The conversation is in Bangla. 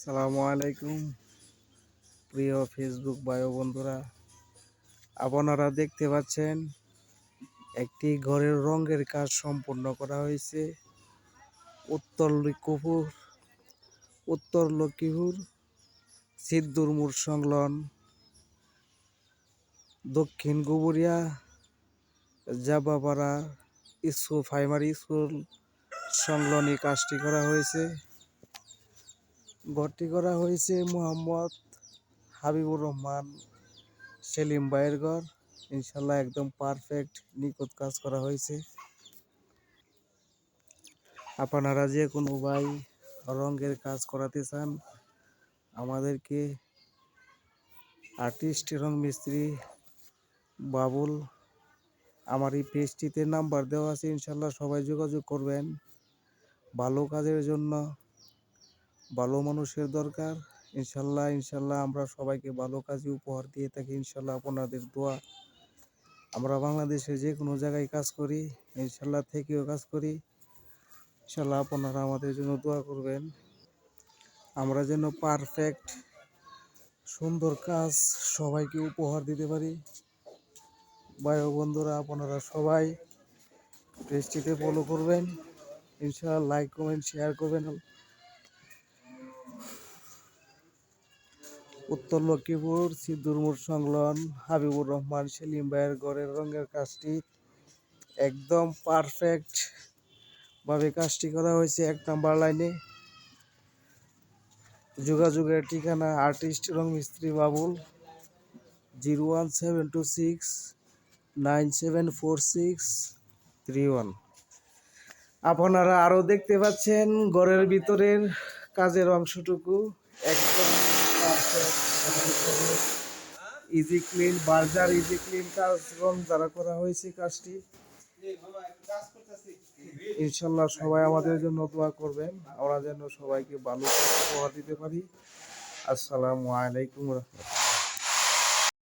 সালামু আলাইকুম, প্রিয় ফেসবুক বায়ু বন্ধুরা। আপনারা দেখতে পাচ্ছেন, একটি ঘরের রঙের কাজ সম্পূর্ণ করা হয়েছে। উত্তর লক্ষ্মীপুর উত্তর লক্ষ্মীপুর, সিদ্ধুর মোড় সংলগ্ন, Dakshin Guburia Jabapara school primary school সংলগ্ন কাজটি করা হয়েছে। ঘরটি করা হয়েছে মোহাম্মদ হাবিবুর রহমান সেলিম ভাইয়ের ঘর। ইনশাল্লাহ একদম পারফেক্ট নিখুঁত কাজ করা হয়েছে। আপনারা যে কোনো ভাই রঙের কাজ করাতে চান, আমাদেরকে আর্টিস্ট রং মিস্ত্রি বাবুল, আমার এই পেজটিতে নাম্বার দেওয়া আছে ইনশাল্লাহ সবাই যোগাযোগ করবেন। ভালো কাজের জন্য ভালো মানুষের দরকার। ইনশাল্লাহ ইনশাল্লাহ আমরা সবাইকে ভালো কাজে উপহার দিয়ে থাকি। ইনশাল্লাহ আপনাদের দোয়া। আমরা বাংলাদেশে যে কোনো জায়গায় কাজ করি, ইনশাল্লাহ থেকেও কাজ করি। ইনশাল্লাহ আপনারা আমাদের জন্য দোয়া করবেন। আমরা যেন পারফেক্ট, সুন্দর কাজ সবাইকে উপহার দিতে পারি। ও বন্ধুরা, আপনারা সবাই পেজটিতে ফলো করবেন। ইনশাল্লাহ লাইক কমেন্ট শেয়ার করবেন। উত্তর লক্ষ্মীপুর সিদ্ধুর মোড় সংলগ্ন হাবিবুর রহমান সেলিম ভাইয়ের ঘরের রঙের কাজটি একদম পারফেক্ট ভাবে কাজটি করা হয়েছে এক নাম্বার লাইনে যোগাযোগের ঠিকানা আর্টিস্ট রং মিস্ত্রি Babul zero one seven two six nine seven four six three one আপনারা আরও দেখতে পাচ্ছেন ঘরের ভিতরের কাজের অংশটুকু একদম easy clean Berger easy clean কাজকর্ম দ্বারা করা হয়েছে কাজটি। ইনশাল্লাহ সবাই আমাদের জন্য দোয়া করবেন। আমরা যেন সবাইকে ভালো উপহার দিতে পারি। আসসালামু আলাইকুম রহমতুল্লাহ।